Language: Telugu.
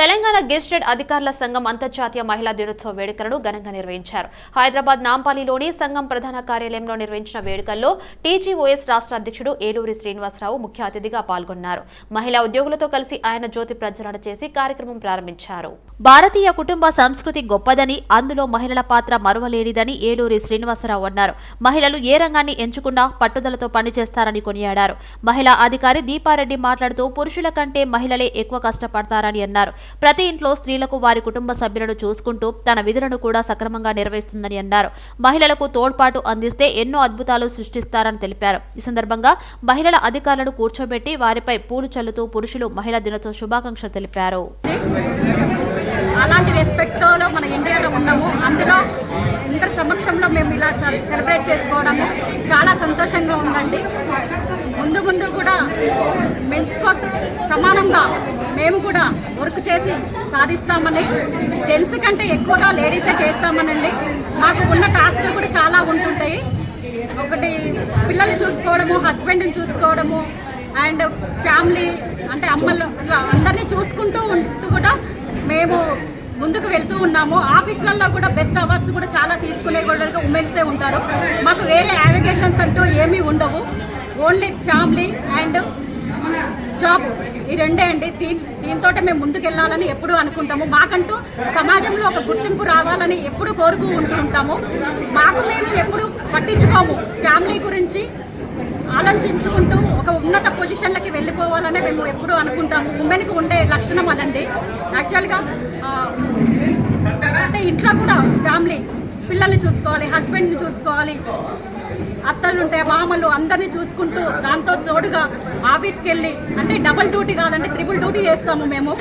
తెలంగాణ గెస్టెడ్ అధికారుల సంఘం అంతర్జాతీయ మహిళా దినోత్సవ వేడుకలను ఘనంగా నిర్వహించారు. హైదరాబాద్ నాంపాలిలోని సంఘం ప్రధాన కార్యాలయంలో నిర్వహించిన వేడుకల్లో టీజీఓఎస్ రాష్ట్ర అధ్యక్షుడు ఏలూరి శ్రీనివాసరావు ముఖ్య అతిథిగా పాల్గొన్నారు. మహిళా ఉద్యోగులతో కలిసి ఆయన జ్యోతి ప్రజ్వలన చేసి కార్యక్రమం ప్రారంభించారు. భారతీయ కుటుంబ సంస్కృతి గొప్పదని అందులో మహిళల పాత్ర మరువలేనిదని ఏలూరి శ్రీనివాసరావు అన్నారు. మహిళలు ఏ రంగాన్ని ఎంచుకున్నా పట్టుదలతో పనిచేస్తారని కొనియాడారు. మహిళా అధికారి దీపారెడ్డి మాట్లాడుతూ పురుషుల కంటే మహిళలే ఎక్కువ కష్టపడతారని అన్నారు. ప్రతి ఇంట్లో స్త్రీలకు వారి కుటుంబ సభ్యులను చూసుకుంటూ తన విధులను కూడా సక్రమంగా నిర్వహిస్తుందని అన్నారు. మహిళలకు తోడ్పాటు అందిస్తే ఎన్నో అద్భుతాలు సృష్టిస్తారని తెలిపారు. ఈ సందర్భంగా మహిళల అధికారులను కూర్చోబెట్టి వారిపై పూలు చల్లుతూ పురుషులు మహిళా దినోత్సవ శుభాకాంక్షలు తెలిపారు. అలాంటి రెస్పెక్ట్లో మన ఇండియాలో ఉన్నాము. అందులో అందరి సమక్షంలో మేము ఇలా సెలబ్రేట్ చేసుకోవడము చాలా సంతోషంగా ఉందండి. ముందు ముందు కూడా మెన్స్కో సమానంగా మేము కూడా వర్క్ చేసి సాధిస్తామని జెంట్స్ కంటే ఎక్కువగా లేడీసే చేస్తామనండి. మాకు ఉన్న టాస్క్లు కూడా చాలా ఉంటుంటాయి. ఒకటి పిల్లల్ని చూసుకోవడము హస్బెండ్ని చూసుకోవడము అండ్ ఫ్యామిలీ అంటే అమ్మలు అట్లా అందరినీ చూసుకుంటూ ఉంటూ కూడా మేము ముందుకు వెళ్తూ ఉన్నాము. ఆఫీసులలో కూడా బెస్ట్ అవర్స్ కూడా చాలా తీసుకునే కూడా ఉమెన్సే ఉంటారు. మాకు వేరే యావిగేషన్స్ అంటూ ఏమీ ఉండవు. ఓన్లీ ఫ్యామిలీ అండ్ జాబ్ ఈ రెండే అండి. దీని దీంతో మేము ముందుకెళ్ళాలని ఎప్పుడు ఎప్పుడూ అనుకుంటాము. మాకంటూ సమాజంలో ఒక గుర్తింపు రావాలని ఎప్పుడు కోరుకు ఉంటుంటాము. మాకు మేము ఎప్పుడు పట్టించుకోము. ఫ్యామిలీ గురించి ఆలోచించుకుంటూ ఒక ఉన్నత పొజిషన్లకి వెళ్ళిపోవాలనే మేము ఎప్పుడూ అనుకుంటాము. ఉమెన్కి ఉండే లక్షణం అదండి. యాక్చువల్గా అంటే ఇంట్లో కూడా ఫ్యామిలీ పిల్లల్ని చూసుకోవాలి హస్బెండ్ని చూసుకోవాలి అత్తలుంటాయి మామలు అందరినీ చూసుకుంటూ దాంతో తోడుగా ఆఫీస్కి వెళ్ళి అంటే డబుల్ డ్యూటీ కాదండి త్రిబుల్ డ్యూటీ చేస్తాము మేము.